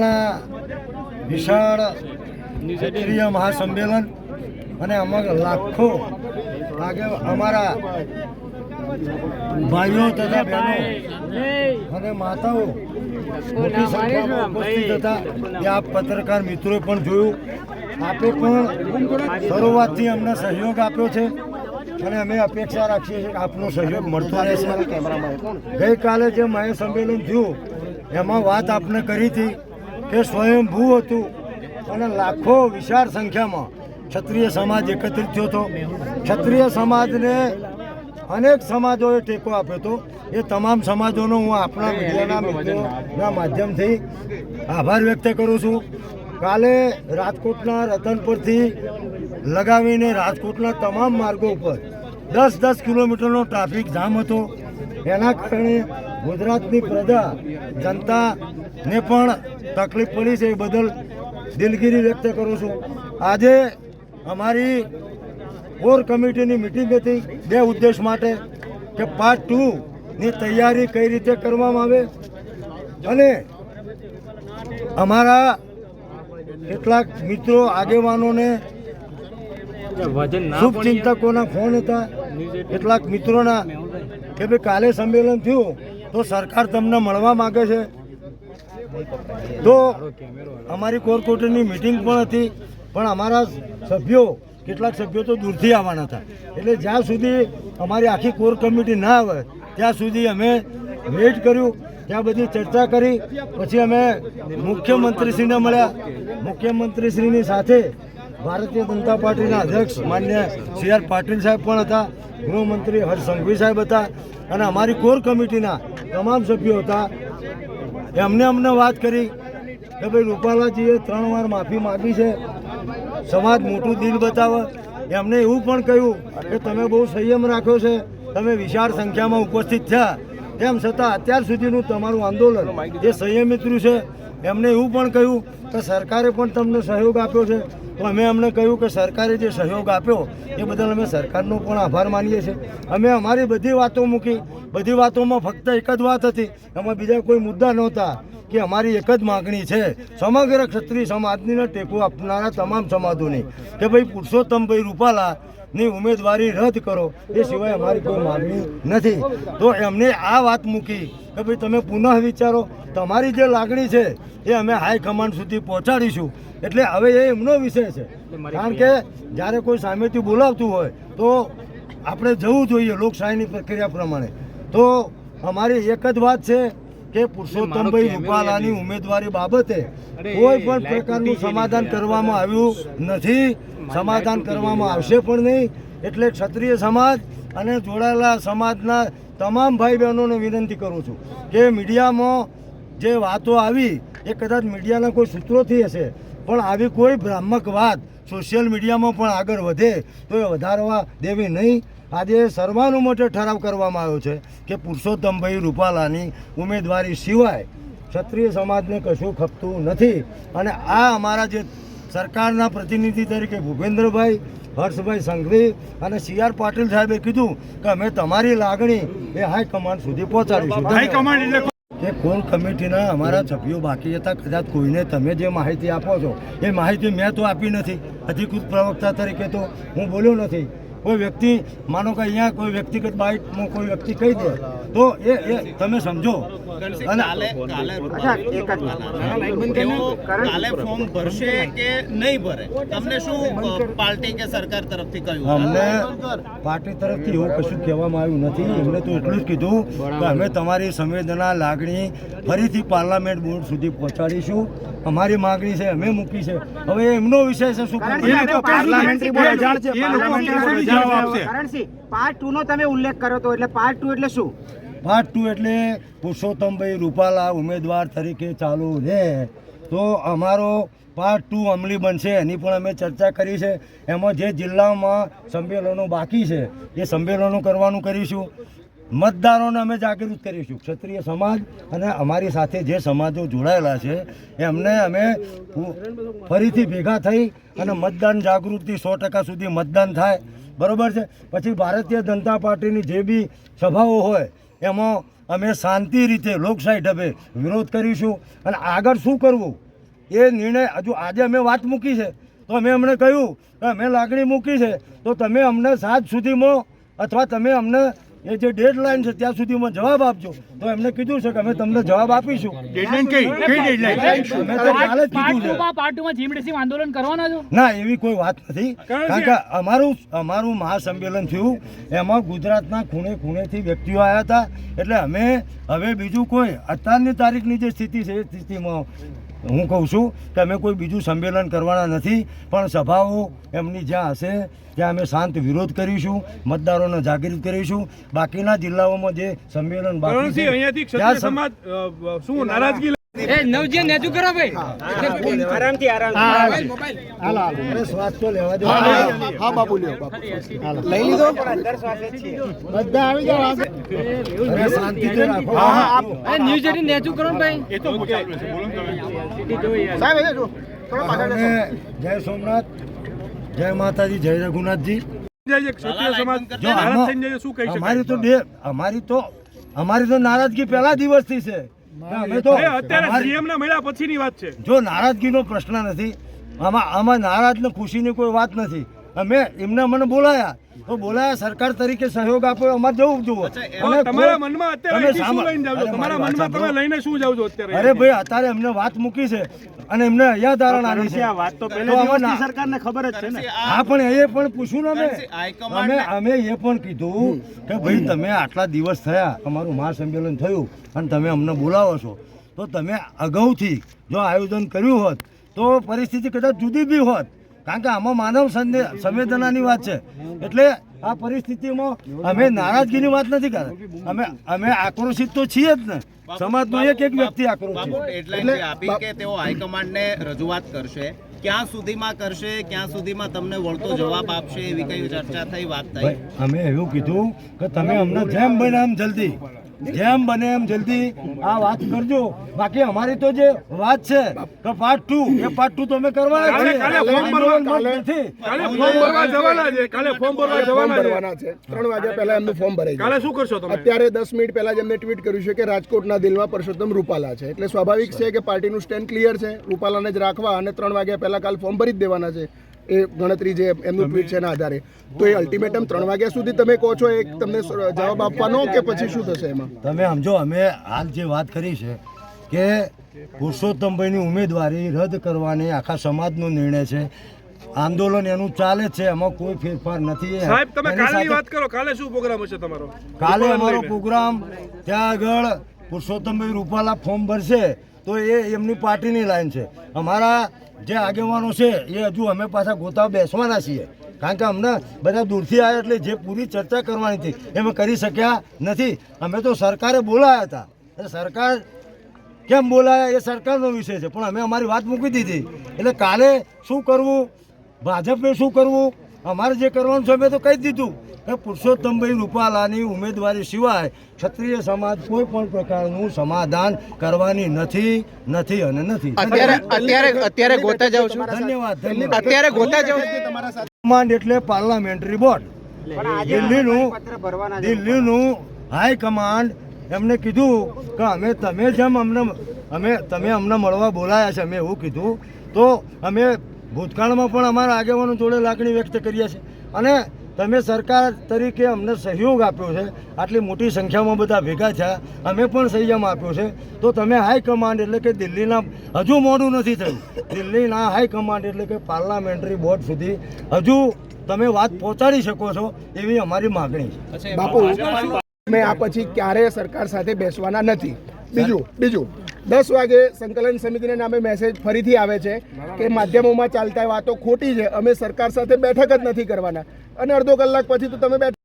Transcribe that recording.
ગોંડલના વિશાળ ક્ષત્રિય મહાસંમેલન અને અમારા લાખો અમારા ભાઈઓ તથા બહેનો અને માતાઓ મોટી સંખ્યામાં ઉપસ્થિત હતા. એ આપ પત્રકાર મિત્રોએ પણ જોયું. આપે પણ શરૂઆતથી અમને સહયોગ આપ્યો છે અને અમે અપેક્ષા રાખીએ છીએ કે આપનો સહયોગ મળતો રહેશે. ગઈકાલે જે મહાસંમેલન થયું, એમાં વાત આપને કરી હતી. કે સ્વયંભૂ હતું અને લાખો વિશાળ સંખ્યામાં ક્ષત્રિય સમાજ એકત્રિત થયો હતો. ક્ષત્રિય સમાજને અનેક સમાજોએ ટેકો આપ્યો હતો. એ તમામ સમાજોનો હું આપણા મીડિયાના મિત્રોના માધ્યમથી આભાર વ્યક્ત કરું છું. કાલે રાજકોટના રતનપુરથી લગાવીને રાજકોટના તમામ માર્ગો ઉપર દસ દસ કિલોમીટરનો ટ્રાફિક જામ હતો. એના કારણે ગુજરાતની પ્રજા જનતાને પણ તકલીફ પડી છે એ બદલ દિલગીરી વ્યક્ત કરું છું. આજે અમારી કોર કમિટીની મિટિંગ હતી બે ઉદ્દેશ માટે, કે પાર્ટ ટુ ની તૈયારી કઈ રીતે કરવામાં આવે અને અમારા કેટલાક મિત્રો, આગેવાનોને શુભચિંતકોના ફોન હતા. કેટલાક મિત્રોના કે ભાઈ કાલે સંમેલન થયું તો સરકાર તમને મળવા માગે છે. તો અમારી કોર કોર્ટની મિટિંગ પણ હતી, પણ અમારા સભ્યો, કેટલાક સભ્યો તો દૂરથી આવવાના હતા. એટલે જ્યાં સુધી અમારી આખી કોર કમિટી ના આવે, ત્યાં સુધી અમે વેઇટ કર્યું, ત્યાં બધી ચર્ચા કરી, પછી અમે મુખ્યમંત્રીશ્રીને મળ્યા. મુખ્યમંત્રીશ્રીની સાથે ભારતીય જનતા પાર્ટીના અધ્યક્ષ માન્ય સી આર પાટીલ સાહેબ પણ હતા, ગૃહમંત્રી હર્ષ સંઘવી સાહેબ હતા, અને અમારી કોર કમિટીના તમામ સભ્યો હતા. એમને અમને વાત કરી કે ભાઈ રૂપાલાજીએ ત્રણ વાર માફી માગી છે. સમાજ મોટું દિલ બતાવે. એમને એવું પણ કહ્યું કે તમે બહુ સંયમ રાખ્યો છે. તમે વિશાળ સંખ્યામાં ઉપસ્થિત થયા. તેમ છતાં અત્યાર સુધીનું તમારું આંદોલન જે સંયમિત રહ્યું છે, એમને એવું પણ કહ્યું કે સરકારે પણ તમને સહયોગ આપ્યો છે. અમે અમને કહ્યું કે સરકારે જે સહયોગ આપ્યો, એ બદલ અમે સરકારનો પણ આભાર માનીએ છીએ. અમે અમારી બધી વાતો મૂકી, બધી વાતોમાં ફક્ત એક જ વાત હતી, એમાં બીજા કોઈ મુદ્દા નહોતા, કે અમારી એક જ માગણી છે, સમગ્ર ક્ષત્રિય સમાજનીને ટેકો આપનારા તમામ સમાજોની, કે ભાઈ પુરુષોત્તમભાઈ રૂપાલા ની ઉમેદવારી રદ કરો. એ સિવાય અમારી કોઈ માગણી નથી. તો એમને આ વાત મૂકી કે ભાઈ તમે પુનઃ વિચારો. તમારી જે લાગણી છે એ અમે હાઈકમાન્ડ સુધી પહોંચાડીશું. એટલે હવે એ એમનો વિષય છે. કારણ કે જ્યારે કોઈ સામેથી બોલાવતું હોય તો આપણે જવું જોઈએ લોકશાહીની પ્રક્રિયા પ્રમાણે. તો અમારી એક જ વાત છે કે પુરુષોત્તમભાઈ રૂપાલાની ઉમેદવારી બાબતે કોઈ પણ પ્રકારનું સમાધાન કરવામાં આવ્યું નથી. સમાધાન કરવામાં આવશે પણ નહીં. એટલે ક્ષત્રિય સમાજ અને જોડાયેલા સમાજના તમામ ભાઈ બહેનોને વિનંતી કરું છું કે મીડિયામાં જે વાતો આવી એ કદાચ મીડિયાના કોઈ સૂત્રોથી હશે પણ આવી કોઈ ભ્રામક વાત સોશિયલ મીડિયામાં પણ આગળ વધે તો એ વધારવા દેવી નહીં. આજે સર્વાનુમતે ઠરાવ કરવામાં આવ્યો છે કે પુરુષોત્તમભાઈ રૂપાલાની ઉમેદવારી સિવાય ક્ષત્રિય સમાજને કશું ખપતું નથી. અને આ અમારા જે સરકારના પ્રતિનિધિ તરીકે ભૂપેન્દ્રભાઈ હર્ષભાઈ સંઘવી અને સી આર પાટીલ સાહેબે કીધું કે અમે તમારી લાગણી એ હાઈકમાન્ડ સુધી પહોંચાડીશું. કે કોર કમિટીના અમારા સભ્યો બાકી હતા કદાચ કોઈને તમે જે માહિતી આપો છો એ માહિતી મેં તો આપી નથી. અધિકૃત પ્રવક્તા તરીકે તો હું બોલ્યો નથી. કોઈ વ્યક્તિ માનો કે અહીંયા કોઈ વ્યક્તિગત બાઇકમાં કોઈ વ્યક્તિ કહી દે તો એ એ તમે સમજો. કાલે કાલે તેઓ કાલે ફોર્મ ભરશે કે નહીં ભરે? તમને શું પાર્ટી કે સરકાર તરફથી કહ્યું? અમને પાર્ટી તરફથી એવું કશું કહેવામાં આવ્યું નથી. એમને તો એટલું જ કીધું કે અમે તમારી સંવેદના લાગણી ફરીથી પાર્લામેન્ટ બોર્ડ સુધી પહોંચાડીશું. અમારી માગણી છે અમે મૂકી છે. હવે એમનો વિષય છે શું? પાર્લામેન્ટરી બોર્ડ અજાણ છે, પાર્ટ ટુ નો તમે ઉલ્લેખ કર્યો હતો એટલે પાર્ટ ટુ એટલે શું? પાર્ટ ટુ એટલે પુરુષોત્તમભાઈ રૂપાલા ઉમેદવાર તરીકે ચાલુ રહે તો અમારો પાર્ટ ટુ અમલી બનશે, એની પણ અમે ચર્ચા કરી છે. એમાં જે જિલ્લામાં સંમેલનો બાકી છે, એ સંમેલનો કરવાનું કરીશું. મતદારોને અમે જાગૃત કરીશું. ક્ષત્રિય સમાજ અને અમારી સાથે જે સમાજો જોડાયેલા છે, એમને અમે ફરીથી ભેગા થઈ અને મતદાન જાગૃતિ સો ટકા સુધી મતદાન થાય. બરોબર છે? પછી ભારતીય જનતા પાર્ટીની જે બી સભાઓ હોય એમાં અમે શાંતિ રીતે લોકશાહી ઢબે વિરોધ કરીશું. અને આગળ શું કરવું? એ નિર્ણય હજુ આજે અમે વાત મૂકી છે. તો અમે અમને કહ્યું કે અમે લાગણી મૂકી છે. તો તમે અમને સાંજ સુધીમાં અથવા તમે અમને એ જે ડેડલાઈન છે ત્યાં સુધીમાં જવાબ આપજો. તો એમને કીધું છે કે અમે તમને જવાબ આપીશું. ડેડલાઈન કઈ? કઈ ડેડલાઈન મેં તો કાલે જ કીધું છે. પાર્ટ પાર્ટમાં જીમડીસી આંદોલન કરવાના છો? ના એવી કોઈ વાત નથી. કારણ કે અમારું અમારું મહાસંમેલન થયું. એમાં ગુજરાતના ખૂણે ખૂણેથી વ્યક્તિઓ આવ્યા હતા. એટલે અમે હવે બીજું કોઈ. અત્યારની તારીખની જે સ્થિતિ છે એ સ્થિતિમાં હું કહું છું કે અમે કોઈ બીજું સંમેલન કરવાના નથી પણ સભાઓ એમની જ્યાં હશે ત્યાં અમે શાંત વિરોધ કરીશું મતદારોને જાગૃત કરીશું. બાકીના જિલ્લાઓમાં જે સંમેલન બાકી છે ત્યાં સમાજ શું નારાજગી એ નવજીવન નેજુ કરો ભાઈ આરામથી આરામથી. અરે શ્વાસ તો લેવા દો. હા બાપુ લ્યો બાપુ. લઈ લીધો? બધા આવી જાઓ અરે શાંતિથી રાખો. એ ન્યૂઝ એટીન નેજુ કરો ભાઈ. એ તો બોલતા રહેશે, બોલતા રહેશે. સાહેબ એ જો થોડો પાછળ જય સોમનાથ જય માતાજી જય રઘુનાથજી. અમારી તો અમારી તો અમારી તો નારાજગી પહેલા દિવસથી છે. અમે તો અરે, અત્યારે અમારી- સીએમ મળ્યા પછીની વાત છે. જો નારાજગીનો પ્રશ્ન નથી આમાં આમાં નારાજ ને ખુશીની કોઈ વાત નથી. અમે એમને મને બોલાયા. તો બોલાયા સરકાર તરીકે સહયોગ આપ્યો અમારે જવું જુઓ. તમારા મનમાં અત્યારે શું લઈને જાવ તમારા મનમાં તમે લઈને શું જાવ છો અત્યારે અરે ભાઈ અત્યારે એમને વાત મૂકી છે અને એમને અહીંયા ધારણ આવી છે. વાત તો તો પહેલે સરકારને ખબર જ છે ને. હા પણ એ પણ પૂછ્યું ને અમે. અમે અમે એ પણ કીધું કે ભાઈ તમે આટલા દિવસ થયા અમારું મહાસંમેલન થયું અને તમે અમને બોલાવો છો. તો તમે અગાઉથી જો આયોજન કર્યું હોત તો પરિસ્થિતિ કદાચ જુદી બી હોત. કારણ કે આમાં માનવ સંવેદનાની વાત છે. એટલે આ પરિસ્થિતિમાં અમે નારાજગીની વાત નથી કરતા. અમે અમે આક્રોશિત તો છીએ જ ને. સમાજનો એક એક વ્યક્તિ આક્રોશિત. એટલે આપી કે તેઓ હાઈકમાન્ડને રજૂઆત કરશે ક્યાં સુધીમાં કરશે ક્યાં સુધીમાં તમને વળતો જવાબ આપશે એવી કઈ ચર્ચા થઈ વાત થઈ? અમે એવું કીધું કે તમે અમને જેમ બને આમ જલ્દી જેમ બને એમ જલ્દી આ વાત કરજો. બાકી અમારી તો જે વાત છે કે પાર્ટ ટુ એ પાર્ટ ટુ તો અમે કરવાના જ કાલે- ફોર્મ ભરવા- નથી. કાલે ફોર્મ ભરવા જવાના છે કાલે ફોર્મ ભરવા જવાના છે. ભરવાના ત્રણ વાગ્યા પહેલા એમનું ફોર્મ ભરાઈ કાલે શું કરશો તમે? અત્યારે દસ મિનિટ પહેલા જ એમને ટ્વીટ કર્યું છે કે રાજકોટના દિલમાં પરસોત્તમ રૂપાલા છે. એટલે સ્વાભાવિક છે કે પાર્ટીનું સ્ટેન્ડ ક્લિયર છે. રૂપાલાને જ રાખવા અને ત્રણ વાગ્યા પહેલા કાલ ફોર્મ ભરી જ દેવાના છે. એ ગણતરી જે એમનું ટ્વીટ છે એના આધારે. તો એ અલ્ટિમેટમ ત્રણ વાગ્યા સુધી તમે કહો છો એક તમને જવાબ આપવાનો કે પછી શું થશે એમાં? તમે સમજો અમે હાલ જે વાત કરી છે કે પુરુષોત્તમભાઈની ઉમેદવારી રદ કરવાની આખા સમાજનો નિર્ણય છે. આંદોલન એનું ચાલે છે એમાં કોઈ ફેરફાર નથી. સાહેબ તમે કાલની વાત કરો કાલે શું પ્રોગ્રામ હશે તમારો? કાલે અમારો પ્રોગ્રામ ત્યાં આગળ પુરુષોત્તમભાઈ રૂપાલા ફોર્મ ભરશે. તો એ એમની પાર્ટીની લાઈન છે. અમારા જે આગેવાનો છે, એ હજુ અમે પાછા ગોતા બેસવાના છીએ. કારણ કે અમને બધા દૂરથી આવ્યા એટલે જે પૂરી ચર્ચા કરવાની હતી, એ અમે કરી શક્યા નથી. અમે તો સરકારે બોલાયા હતા. એટલે સરકાર કેમ બોલાયા, એ સરકારનો વિષય છે. પણ અમે અમારી વાત મૂકી દીધી. એટલે કાલે શું કરવું? ભાજપને શું કરવું? અમારે જે કરવાનું છે, અમે તો કહી દીધું. કે પુરુષોત્તમભાઈ રૂપાલાની ઉમેદવારી સિવાય ક્ષત્રિય સમાજ કોઈ પણ પ્રકારનું સમાધાન કરવાની નથી નથી અને નથી. અત્યારે અત્યારે અત્યારે ગોતા છો? ધન્યવાદ ધન્યવાદ. અત્યારે ગોતા જાવ કમાન્ડ એટલે પાર્લામેન્ટરી બોર્ડ દિલ્હીનું પત્ર ભરવાના છે. દિલ્હીનું હાઈકમાન્ડ એમને કીધું કે અમે તમે જેમ અમને અમે તમે અમને મળવા બોલાયા છે અમે એવું કીધું. તો અમે ભૂતકાળમાં પણ અમારા આગેવાનો જોડે લાગણી વ્યક્ત કરીએ છીએ. અને તમે સરકાર તરીકે અમને સહયોગ આપ્યો છે. આટલી મોટી સંખ્યામાં બધા ભેગા થયા. અમે પણ સંયમ આપ્યો છે. તો તમે હાઈ કમાન્ડ એટલે કે દિલ્હીના હજુ મોડું નથી થયું. દિલ્હીના હાઈ કમાન્ડ એટલે કે પાર્લામેન્ટરી બોર્ડ સુધી હજુ તમે વાત પહોંચાડી શકો છો એવી અમારી માગણી છે. બાપુ મેં આ પછી ક્યારેય સરકાર સાથે બેસવાના નથી. બીજું બીજું. દસ વાગે સંકલન સમિતિના નામે મેસેજ ફરીથી આવે છે કે માધ્યમોમાં ચાલતા વાતો ખોટી છે. અમે સરકાર સાથે બેઠક જ નથી કરવાના. અને અડધો કલાક પછી તો તમે બેઠક